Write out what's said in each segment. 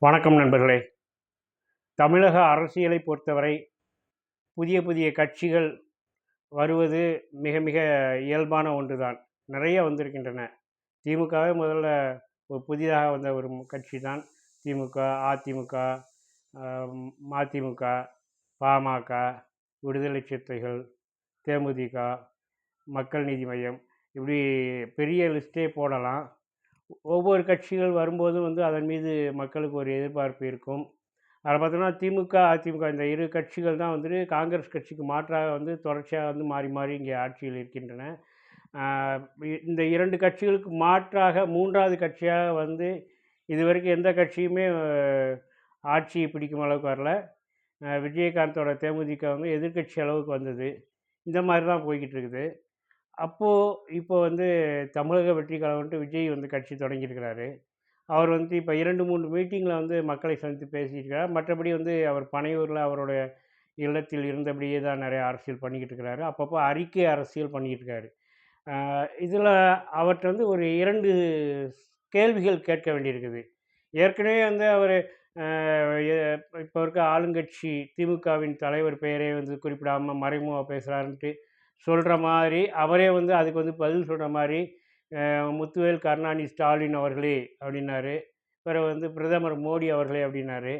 வணக்கம் நண்பர்களே. தமிழக அரசியலை பொறுத்தவரை புதிய புதிய கட்சிகள் வருவது மிக மிக இயல்பான ஒன்றுதான். நிறைய வந்திருக்கின்றன. திமுகவே முதல்ல ஒரு புதிதாக வந்த ஒரு கட்சி தான் திமுக அதிமுக மதிமுக பாமக விடுதலை சிறுத்தைகள் தேமுதிக மக்கள் நீதி மையம். இப்படி பெரிய லிஸ்ட்டே போடலாம். ஒவ்வொரு கட்சிகள் வரும்போதும் வந்து அதன் மீது மக்களுக்கு ஒரு எதிர்பார்ப்பு இருக்கும். அதில் பார்த்தோம்னா திமுக அதிமுக இந்த இரு கட்சிகள் தான் வந்துட்டு காங்கிரஸ் கட்சிக்கு மாற்றாக வந்து தொடர்ச்சியாக வந்து மாறி மாறி இங்கே ஆட்சியில் இருக்கின்றன. இந்த இரண்டு கட்சிகளுக்கு மாற்றாக மூன்றாவது கட்சியாக வந்து இதுவரைக்கும் எந்த கட்சியுமே ஆட்சியை ஆட்சி பிடிக்கும் அளவுக்கு வரல. விஜயகாந்தோட தேமுதிக வந்து எதிர்க்கட்சி அளவுக்கு வந்தது. இந்த மாதிரி தான் போய்கிட்டு இருக்குது. அப்போது இப்போ வந்து தமிழக வெற்றி கழகம்ட்டு விஜய் வந்து கட்சி தொடங்கியிருக்கிறாரு. அவர் வந்து இப்போ இரண்டு மூன்று மீட்டிங்கில் வந்து மக்களை சந்தித்து பேசியிருக்கிறார். மற்றபடி வந்து அவர் பனையூரில் அவருடைய இல்லத்தில் இருந்தபடியே தான் நிறைய அரசியல் பண்ணிக்கிட்டு இருக்கிறாரு. அப்பப்போ அறிக்கை அரசியல் பண்ணிக்கிட்டு இருக்காரு இதில் அவர்கிட்ட வந்து ஒரு இரண்டு கேள்விகள் கேட்க வேண்டியிருக்குது. ஏற்கனவே வந்து அவர் இப்போ இருக்க ஆளுங்கட்சி திமுகவின் தலைவர் பெயரை வந்து குறிப்பிடாமல் மறைமுக பேசுகிறாருன்ட்டு சொல்கிற மாதிரி அவரே வந்து அதுக்கு வந்து பதில் சொல்கிற மாதிரி முத்துவேல் கருணாநிதி ஸ்டாலின் அவர்களே அப்படின்னாரு. பிறகு வந்து பிரதமர் மோடி அவர்களே அப்படின்னாரு.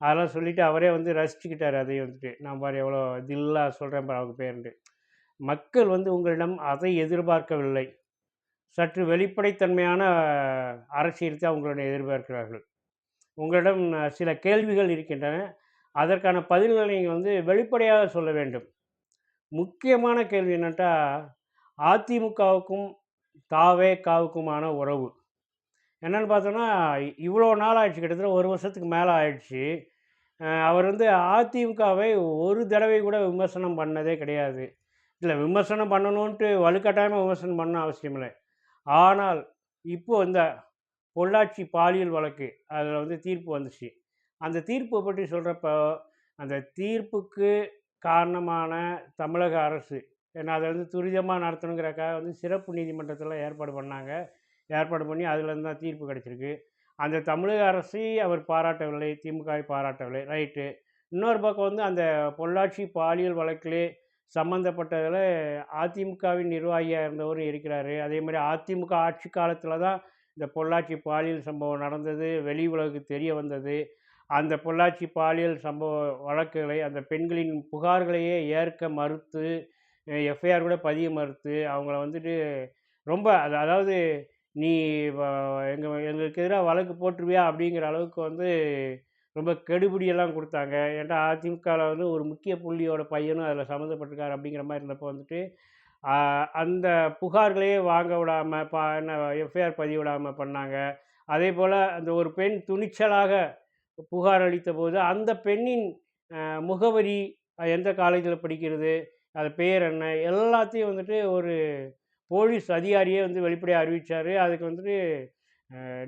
அதெல்லாம் சொல்லிவிட்டு அவரே வந்து ரசிச்சுக்கிட்டார். அதையும் வந்துட்டு நான் பாரு எவ்வளோ தில்லா சொல்கிறேன் பாரு அவங்க பேருந்து மக்கள் வந்து உங்களிடம் அதை எதிர்பார்க்கவில்லை. சற்று வெளிப்படைத்தன்மையான அரசியல் தான் உங்களுடைய எதிர்பார்க்கிறார்கள். உங்களிடம் சில கேள்விகள் இருக்கின்றன. அதற்கான பதில்களை நீங்கள் வந்து வெளிப்படையாக சொல்ல வேண்டும். முக்கியமான கேள்வி என்னட்டா அதிமுகவுக்கும் தாவேகாவுக்குமான உறவு. என்னென்னு பார்த்தோன்னா இவ்வளோ நாள் ஆயிடுச்சு கிட்டத்தட்ட ஒரு வருஷத்துக்கு மேலே ஆயிடுச்சு. அவர் வந்து அதிமுகவை ஒரு தடவை கூட விமர்சனம் பண்ணதே கிடையாது. இல்லை விமர்சனம் பண்ணணுன்ட்டு வலுக்கட்டாயமாக விமர்சனம் பண்ண அவசியம் இல்லை. ஆனால் இப்போ இந்த பொள்ளாச்சி பாலியல் வழக்கு அதில் வந்து தீர்ப்பு வந்துச்சு. அந்த தீர்ப்பை பற்றி சொல்கிறப்ப அந்த தீர்ப்புக்கு காரணமான தமிழக அரசு. ஏன்னா அதை வந்து துரிதமாக நடத்தணுங்கிறக்காக வந்து சிறப்பு நீதிமன்றத்தில் ஏற்பாடு பண்ணாங்க. ஏற்பாடு பண்ணி அதுலேருந்து தான் தீர்ப்பு கிடச்சிருக்கு. அந்த தமிழக அரசை அவர் பாராட்டவில்லை திமுகவை பாராட்டவில்லை. ரைட்டு. இன்னொரு பக்கம் வந்து அந்த பொள்ளாச்சி பாலியல் வழக்கிலே சம்மந்தப்பட்டதில் அதிமுகவின் நிர்வாகியாக இருந்தவரும் இருக்கிறார். அதே மாதிரி அதிமுக ஆட்சி காலத்தில் தான் இந்த பொள்ளாச்சி பாலியல் சம்பவம் நடந்தது. வெளி உலகுக்கு தெரிய வந்தது. அந்த பொள்ளாச்சி பாலியல் சம்பவ வழக்குகளை அந்த பெண்களின் புகார்களையே ஏற்க மறுத்து எஃப்ஐஆர் கூட பதிய மறுத்து அவங்கள வந்துட்டு ரொம்ப அது அதாவது நீ எங்கள் எங்களுக்கு எதிராக வழக்கு போட்டுருவியா அப்படிங்கிற அளவுக்கு வந்து ரொம்ப கெடுபிடியெல்லாம் கொடுத்தாங்க. ஏன்டா அதிமுகவில் வந்து ஒரு முக்கிய புள்ளியோட பையனும் அதில் சம்மந்தப்பட்டிருக்காரு அப்படிங்கிற மாதிரி இருந்தப்போ வந்துட்டு அந்த புகார்களையே வாங்க விடாமல் பா என்ன எஃப்ஐஆர் பதிய விடாமல் பண்ணாங்க. அதே போல் அந்த ஒரு பெண் துணிச்சலாக புகார் அளித்த போது அந்த பெண்ணின் முகவரி எந்த காலேஜில் படிக்கிறது அது பேர் என்ன எல்லாத்தையும் வந்துட்டு ஒரு போலீஸ் அதிகாரியே வந்து வெளிப்படையாக அறிவித்தார் அதுக்கு வந்துட்டு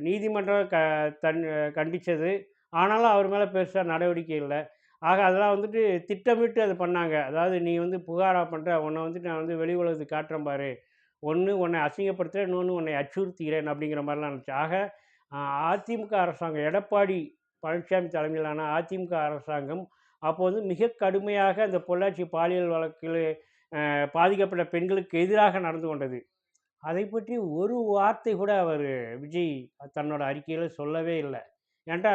நீதிமன்றம் க தன் கண்டித்தது ஆனாலும் அவர் மேலே பெருசாக நடவடிக்கை இல்லை. ஆக அதெல்லாம் வந்துட்டு திட்டமிட்டு அதை பண்ணாங்க. அதாவது நீ வந்து புகாராக பண்ணுற உன்னை வந்துட்டு நான் வந்து வெளி உலகத்துக்கு காட்டுறேன் பாரு. ஒன்று உன்னை அசிங்கப்படுத்துகிறேன் இன்னொன்று உன்னை அச்சுறுத்துகிறேன் அப்படிங்கிற மாதிரிலாம் இருந்துச்சு. ஆக அதிமுக அரசாங்கம் எடப்பாடி பழனிசாமி தலைமையிலான அதிமுக அரசாங்கம் அப்போது மிக கடுமையாக அந்த பொள்ளாச்சி பாலியல் வழக்கில் பாதிக்கப்பட்ட பெண்களுக்கு எதிராக நடந்து கொண்டது. அதை பற்றி ஒரு வார்த்தை கூட அவர் விஜய் தன்னோட அறிக்கையில் சொல்லவே இல்லை. ஏன்டா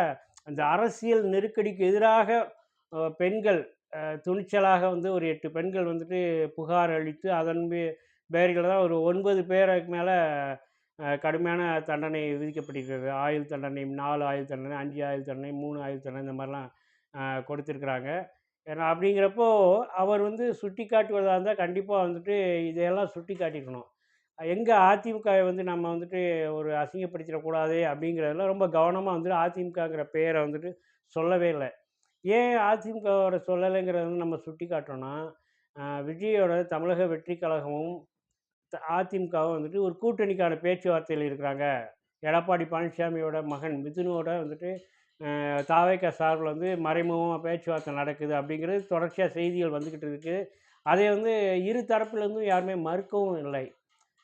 அந்த அரசியல் நெருக்கடிக்கு எதிராக பெண்கள் துணிச்சலாக வந்து ஒரு எட்டு பெண்கள் வந்துட்டு புகார் அளித்து அதன் பேரில் தான் ஒரு ஒன்பது பேருக்கு மேலே கடுமையான தண்டனை விதிக்கப்பட்டிருக்கிறது. ஆயுள் தண்டனை நாலு ஆயுள் தண்டனை அஞ்சு ஆயுள் தண்டனை மூணு ஆயுள் தண்டனை இந்த மாதிரிலாம் கொடுத்துருக்குறாங்க. ஏன்னா அப்படிங்கிறப்போ அவர் வந்து சுட்டி காட்டுவதாக இருந்தால் கண்டிப்பாக வந்துட்டு இதையெல்லாம் சுட்டி காட்டிக்கணும் எங்கே அதிமுகவை வந்து நம்ம வந்துட்டு ஒரு அசிங்கப்படுத்திடக்கூடாது அப்படிங்கிறதுல ரொம்ப கவனமாக வந்துட்டு அதிமுகங்கிற பேரை வந்துட்டு சொல்லவே இல்லை. ஏன் அதிமுகவோட சொல்லலைங்கிறத வந்து நம்ம சுட்டி காட்டுறோன்னா விஜயோட தமிழக வெற்றி கழகமும் அதிமுகவும் வந்துட்டு ஒரு கூட்டணிக்கான பேச்சுவார்த்தையில் இருக்கிறாங்க. எடப்பாடி பழனிசாமியோட மகன் மிதுனோட வந்துட்டு ஆஹ் தாவேக்கா சார்பில் வந்து மறைமுகமாக பேச்சுவார்த்தை நடக்குது அப்படிங்கிறது தொடர்ச்சியாக செய்திகள் வந்துக்கிட்டு இருக்குது அதை வந்து இரு தரப்புலேருந்தும் யாருமே மறுக்கவும் இல்லை.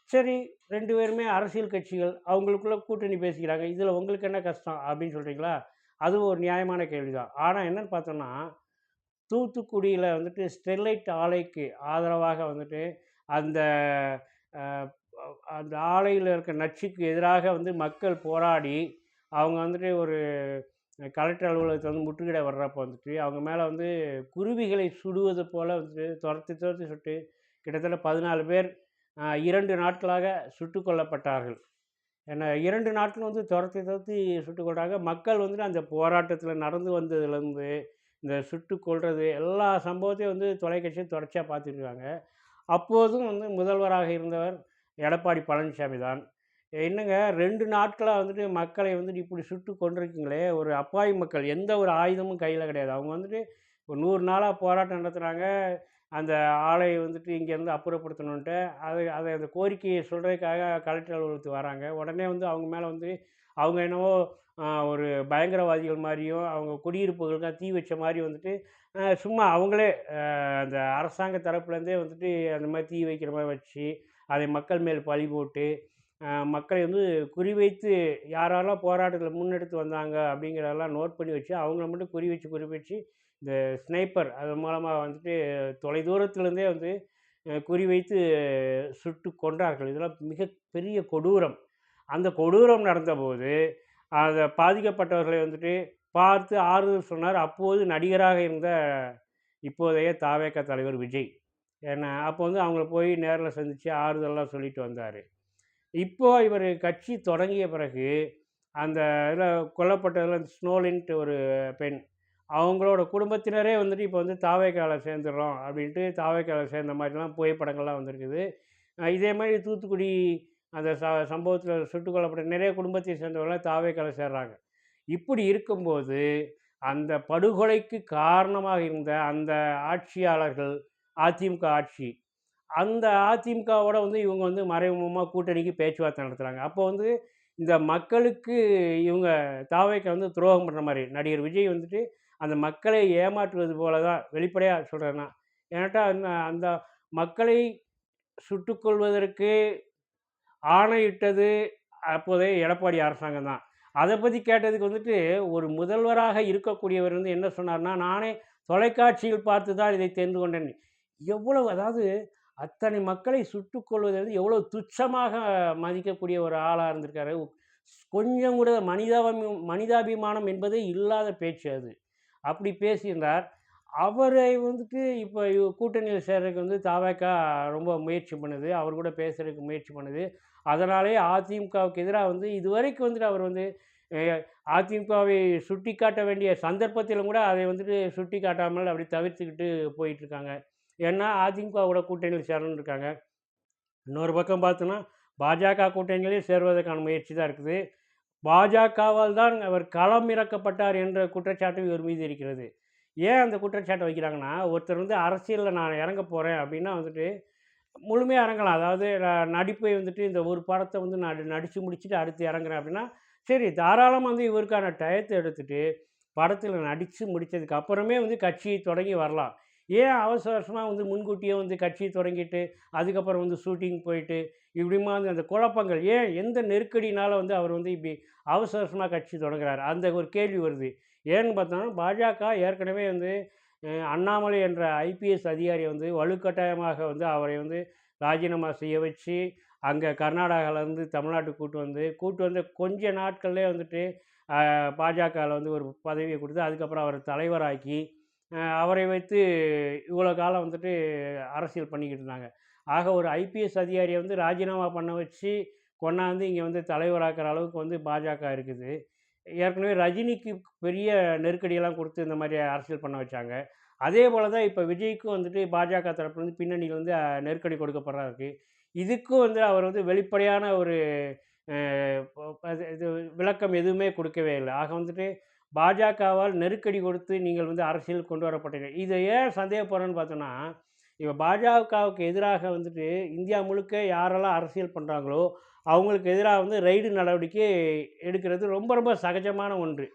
சரி ரெண்டு பேருமே அரசியல் கட்சிகள் அவங்களுக்குள்ளே கூட்டணி பேசிக்கிறாங்க. இதில் உங்களுக்கு என்ன கஷ்டம் அப்படின்னு சொல்கிறீங்களா அது ஒரு நியாயமான கேள்வி தான் ஆனால் என்னன்னு பார்த்தோன்னா தூத்துக்குடியில் வந்துட்டு ஸ்டெர்லைட் ஆலைக்கு ஆதரவாக வந்துட்டு அந்த அந்த ஆலையில் இருக்க நச்சுக்கு எதிராக வந்து மக்கள் போராடி அவங்க வந்துட்டு ஒரு கலெக்டர் அலுவலகத்தை வந்து முற்றுகிட வர்றப்போ வந்துட்டு அவங்க மேலே வந்து குருவிகளை சுடுவது போல் வந்துட்டு துரத்தி துரத்தி சுட்டு கிட்டத்தட்ட பதினாலு பேர் இரண்டு நாட்களாக சுட்டு கொல்லப்பட்டார்கள். ஏன்னா இரண்டு நாட்கள் வந்து துரத்தி துரத்தி சுட்டு கொள்றாங்க மக்கள் வந்துட்டு அந்த போராட்டத்தில் நடந்து வந்ததுலேருந்து இந்த சுட்டு கொள்வது எல்லா சம்பவத்தையும் வந்து தொலைக்காட்சியை தொடர்ச்சியாக பார்த்துருக்காங்க அப்போதும் வந்து முதல்வராக இருந்தவர் எடப்பாடி பழனிசாமி தான். என்னங்க ரெண்டு நாட்களாக வந்துட்டு மக்களை வந்துட்டு இப்படி சுட்டு கொண்டிருக்கீங்களே ஒரு அப்பாவி மக்கள். எந்த ஒரு ஆயுதமும் கையில் கிடையாது. அவங்க வந்துட்டு ஒரு நூறு நாளாக போராட்டம் நடத்துகிறாங்க அந்த ஆலையை வந்துட்டு இங்கேருந்து அப்புறப்படுத்தணுன்ட்டு அது அதை அந்த கோரிக்கையை சொல்கிறதுக்காக கலெக்டர் அலுவலகத்துக்கு வராங்க. உடனே வந்து அவங்க மேலே வந்து அவங்க என்னவோ ஒரு பயங்கரவாதிகள் மாதிரியும் அவங்க குடியிருப்புகளுக்கு தீ வச்ச மாதிரி வந்துட்டு சும்மா அவங்களே அந்த அரசாங்க தரப்புலேருந்தே வந்துட்டு அந்த மாதிரி தீ வைக்கிற மாதிரி வச்சு அதை மக்கள் மேல் பழி போட்டு மக்களை வந்து குறிவைத்து யாரெல்லாம் போராட்டத்தில் முன்னெடுத்து வந்தாங்க அப்படிங்கிறதெல்லாம் நோட் பண்ணி வச்சு அவங்கள மட்டும் குறி வச்சு குறி வச்சு இந்த ஸ்னைப்பர் அது மூலமாக வந்துட்டு தொலைதூரத்துலேருந்தே வந்து குறிவைத்து சுட்டு கொன்றார்கள். இதெல்லாம் மிகப்பெரிய கொடூரம். அந்த கொடூரம் நடந்தபோது அதை பாதிக்கப்பட்டவர்களை வந்துட்டு பார்த்து ஆறுதல் சொன்னார். அப்போது நடிகராக இருந்த இப்போதைய தாவேக்க தலைவர் விஜய். ஏன்னா அப்போ வந்து அவங்கள போய் நேரில் சந்தித்து ஆறுதல்லாம் சொல்லிட்டு வந்தார். இப்போ இவர் கட்சி தொடங்கிய பிறகு அந்த இதில் கொல்லப்பட்டதில் ஸ்னோலின்ட்டு ஒரு பெண் அவங்களோட குடும்பத்தினரே வந்துட்டு இப்போ வந்து தாவைக்கால சேர்ந்துடுறோம் அப்படின்ட்டு தாவைக்கால சேர்ந்த மாதிரிலாம் புகைப்படங்கள்லாம் வந்திருக்குது. இதே மாதிரி தூத்துக்குடி அந்த ச சம்பவத்தில் சுட்டுக் கொல்லப்பட்ட நிறைய குடும்பத்தை சேர்ந்தவங்களாம் தாவைக்கால சேர்றாங்க. இப்படி இருக்கும்போது அந்த படுகொலைக்கு காரணமாக இருந்த அந்த ஆட்சியாளர்கள் அதிமுக ஆட்சி அந்த அதிமுகவோட வந்து இவங்க வந்து மறைமுகமாக கூட்டணிக்கு பேச்சுவார்த்தை நடத்துகிறாங்க அப்போ வந்து இந்த மக்களுக்கு இவங்க தாவைக்கு வந்து துரோகம் பண்ணுற மாதிரி நடிகர் விஜய் வந்துட்டு அந்த மக்களை ஏமாற்றுவது போல தான் வெளிப்படையாக சொல்கிறேன்னா ஏன்னாட்டா அந்த அந்த மக்களை சுட்டுக்கொள்வதற்கு ஆணையிட்டது அப்போதைய எடப்பாடி அரசாங்கம் தான். அதை பற்றி கேட்டதுக்கு வந்துட்டு ஒரு முதல்வராக இருக்கக்கூடியவர் வந்து என்ன சொன்னார்னா நானே தொலைக்காட்சியில் பார்த்து தான் இதை தெரிந்து கொண்டேன். எவ்வளவு அதாவது அத்தனை மக்களை சுட்டுக்கொள்வது வந்து எவ்வளோ துச்சமாக மதிக்கக்கூடிய ஒரு ஆளாக இருந்திருக்காரு. கொஞ்சம் கூட மனிதாபி மனிதாபிமானம் என்பதே இல்லாத பேச்சு அது. அப்படி பேசியிருந்தார். அவரை வந்துட்டு இப்போ கூட்டணியில் சேர்றதுக்கு வந்து தாவேக்கா ரொம்ப முயற்சி பண்ணுது. அவர் கூட பேசுறதுக்கு முயற்சி பண்ணுது. அதனாலே அதிமுகவுக்கு எதிராக வந்து இதுவரைக்கும் வந்துட்டு அவர் வந்து அதிமுகவை சுட்டி காட்ட வேண்டிய சந்தர்ப்பத்திலும் கூட அதை வந்துட்டு சுட்டி காட்டாமல் அப்படி தவிர்த்துக்கிட்டு போயிட்டுருக்காங்க. ஏன்னா அதிமுகவோட கூட்டணியில் சேரணும் இருக்காங்க. இன்னொரு பக்கம் பார்த்தோன்னா பாஜக கூட்டணியிலே சேர்வதற்கான முயற்சி தான் இருக்குது. பாஜகவால் தான் அவர் களம் இறக்கப்பட்டார் என்ற குற்றச்சாட்டு இவர் மீது இருக்கிறது. ஏன் அந்த குற்றச்சாட்டை வைக்கிறாங்கன்னா ஒருத்தர் வந்து அரசியலில் நான் இறங்க போகிறேன் அப்படின்னா வந்துட்டு முழுமையாக இறங்கலாம். அதாவது நடிப்பை வந்துட்டு இந்த ஒரு படத்தை வந்து நான் நடித்து முடிச்சுட்டு அடுத்து இறங்குறேன் அப்படின்னா சரி தாராளமாக வந்து இவருக்கான டயத்தை எடுத்துட்டு படத்தில் நடித்து முடித்ததுக்கு அப்புறமே வந்து கட்சியை தொடங்கி வரலாம். ஏன் அவசர அவசரமாக வந்து முன்கூட்டியே வந்து கட்சியை தொடங்கிட்டு அதுக்கப்புறம் வந்து ஷூட்டிங் போயிட்டு இப்படிமா வந்து அந்த குழப்பங்கள் ஏன் எந்த நெருக்கடினால் வந்து அவர் வந்து இப்படி அவசர அவசரமாக கட்சி தொடங்குறாரு? அந்த ஒரு கேள்வி வருது. ஏன்னு பார்த்தோம்னா பாஜக ஏற்கனவே வந்து அண்ணாமலை என்ற ஐபிஎஸ் அதிகாரியை வந்து வலுக்கட்டாயமாக வந்து அவரை வந்து ராஜினாமா செய்ய வச்சு அங்கே கர்நாடகாவிலேருந்து தமிழ்நாட்டுக்கு கூட்டு வந்து கூட்டு வந்து கொஞ்ச நாட்கள்லேயே வந்துட்டு பாஜகவில் வந்து ஒரு பதவியை கொடுத்து அதுக்கப்புறம் அவரை தலைவராக்கி அவரை வைத்து இவ்வளோ காலம் வந்துட்டு அரசியல் பண்ணிக்கிட்டு இருந்தாங்க. ஆக ஒரு ஐபிஎஸ் அதிகாரியை வந்து ராஜினாமா பண்ண வச்சு கொண்டாந்து இங்கே வந்து தலைவராக்கிற அளவுக்கு வந்து பாஜக இருக்குது. ஏற்கனவே ரஜினிக்கு பெரிய நெருக்கடியெல்லாம் கொடுத்து இந்த மாதிரி அரசியல் பண்ண வச்சாங்க. அதே போல் தான் இப்போ விஜய்க்கும் வந்துட்டு பாஜக தரப்புலேருந்து பின்னணியில் வந்து நெருக்கடி கொடுக்கப்படுறா இதுக்கும் வந்து அவர் வந்து வெளிப்படையான ஒரு அது- இது விளக்கம் எதுவுமே கொடுக்கவே இல்லை. ஆக வந்துட்டு பாஜகவால் நெருக்கடி கொடுத்து நீங்கள் வந்து அரசியல் கொண்டு வரப்பட்டீங்க. இதை ஏன் சந்தேகப்படுறேன்னு பார்த்தோன்னா இப்போ பாஜகவுக்கு எதிராக வந்துட்டு இந்தியா முழுக்க யாரெல்லாம் அரசியல் பண்ணுறாங்களோ அவங்களுக்கு எதிராக வந்து ரைடு நடவடிக்கை எடுக்கிறது ரொம்ப ரொம்ப சகஜமான ஒன்று.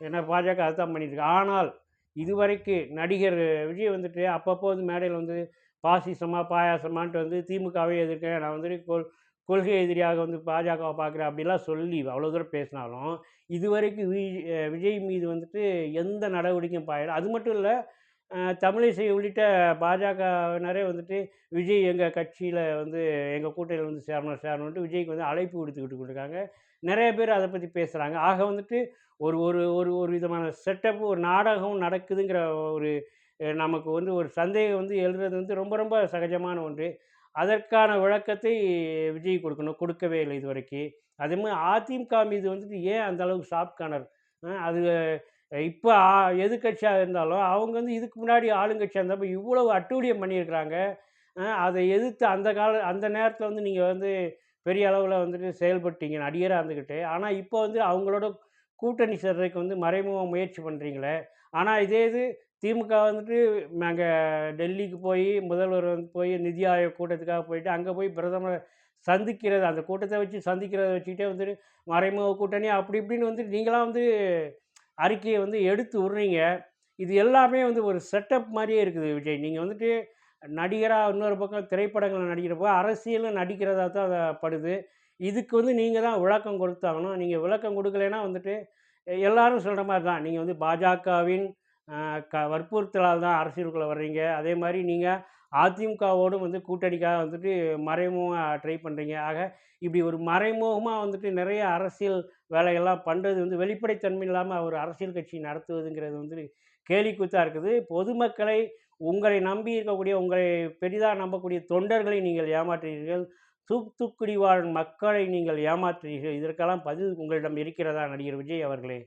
ஏன்னா பாஜக அதுதான் பண்ணியிருக்கு ஆனால் இதுவரைக்கு நடிகர் விஜய் வந்துட்டு அப்பப்போ வந்து மேடையில் வந்து பாசிசமா பாயாசமான்ட்டு வந்து திமுகவே எதிர்க்கிறேன் நான் வந்துட்டு கொள் கொள்கை எதிரியாக வந்து பாஜகவை பார்க்குறேன் அப்படிலாம் சொல்லி அவ்வளோ தூரம் பேசினாலும் இதுவரைக்கும் வி விஜய் மீது வந்துட்டு எந்த நடவடிக்கையும் பாயிடும் அது மட்டும் இல்லை தமிழிசை உள்ளிட்ட பாஜகவினரே வந்துட்டு விஜய் எங்கள் கட்சியில் வந்து எங்கள் கூட்டணியில் வந்து சேரணும் சேரணுன்ட்டு விஜய்க்கு வந்து அழைப்பு விடுத்துக்கிட்டு கொண்டிருக்காங்க நிறைய பேர் அதை பற்றி பேசுகிறாங்க ஆக வந்துட்டு ஒரு ஒரு ஒரு ஒரு விதமான செட்டப் ஒரு நாடகம் நடக்குதுங்கிற ஒரு நமக்கு வந்து ஒரு சந்தேகம் வந்து எழுதுறது வந்து ரொம்ப ரொம்ப சகஜமான ஒன்று. அதற்கான விளக்கத்தை விஜய் கொடுக்கணும். கொடுக்கவே இல்லை இது வரைக்கும் அதே மாதிரி அதிமுக மீது வந்துட்டு ஏன் அந்த அளவுக்கு கார்னர் அது இப்போ எதிர்கட்சியாக இருந்தாலும் அவங்க வந்து இதுக்கு முன்னாடி ஆளுங்கட்சியாக இருந்தப்போ இவ்வளவு அட்டூழியம் பண்ணியிருக்கிறாங்க. அதை எதிர்த்து அந்த கால அந்த நேரத்தில் வந்து நீங்கள் வந்து பெரிய அளவில் வந்துட்டு செயல்பட்டீங்க நடிகராக இருந்துக்கிட்டு ஆனால் இப்போ வந்து அவங்களோட கூட்டணி சேர்றதுக்கு வந்து மறைமுக முயற்சி பண்ணுறீங்களே ஆனால் இதே இது திமுக வந்துட்டு நாங்கள் டெல்லிக்கு போய் முதல்வர் வந்து போய் நிதி ஆயோக் கூட்டத்துக்காக போயிட்டு அங்கே போய் பிரதமர் சந்திக்கிறது அந்த கூட்டத்தை வச்சு சந்திக்கிறத வச்சுக்கிட்டே வந்துட்டு மறைமுக கூட்டணி அப்படி இப்படின்னு வந்து நீங்களாம் வந்து அறிக்கையை வந்து எடுத்து விட்றீங்க இது எல்லாமே வந்து ஒரு செட்டப் மாதிரியே இருக்குது விஜய். நீங்கள் வந்துட்டு நடிகராக இன்னொரு பக்கம் திரைப்படங்களில் நடிக்கிறப்போ அரசியலில் நடிக்கிறதா தான் அதை படுது. இதுக்கு வந்து நீங்கள் தான் விளக்கம் கொடுத்தாகணும் நீங்கள் விளக்கம் கொடுக்கலைன்னா வந்துட்டு எல்லாரும் சொல்கிற மாதிரி தான். நீங்கள் வந்து பாஜகவின் க வற்புறுத்தலால் தான் அரசியலுக்குள்ளே வர்றீங்க. அதே மாதிரி நீங்கள் அதிமுகவோடும் வந்து கூட்டணிக்காக வந்துட்டு மறைமுகமாக ட்ரை பண்ணுறீங்க ஆக இப்படி ஒரு மறைமுகமாக வந்துட்டு நிறைய அரசியல் வேலையெல்லாம் பண்ணுறது வந்து வெளிப்படைத்தன்மை இல்லாமல் ஒரு அரசியல் கட்சி நடத்துவதுங்கிறது வந்து கேலிக்கூத்தாக இருக்குது. பொதுமக்களை உங்களை நம்பி இருக்கக்கூடிய உங்களை பெரிதாக நம்பக்கூடிய தொண்டர்களை நீங்கள் ஏமாற்றுகிறீர்கள். தூத்துக்குடி வாழும் மக்களை நீங்கள் ஏமாற்றுகிறீர்கள். இதற்கெல்லாம் பதில் உங்களிடம் இருக்கிறதா நடிகர் விஜய் அவர்களே?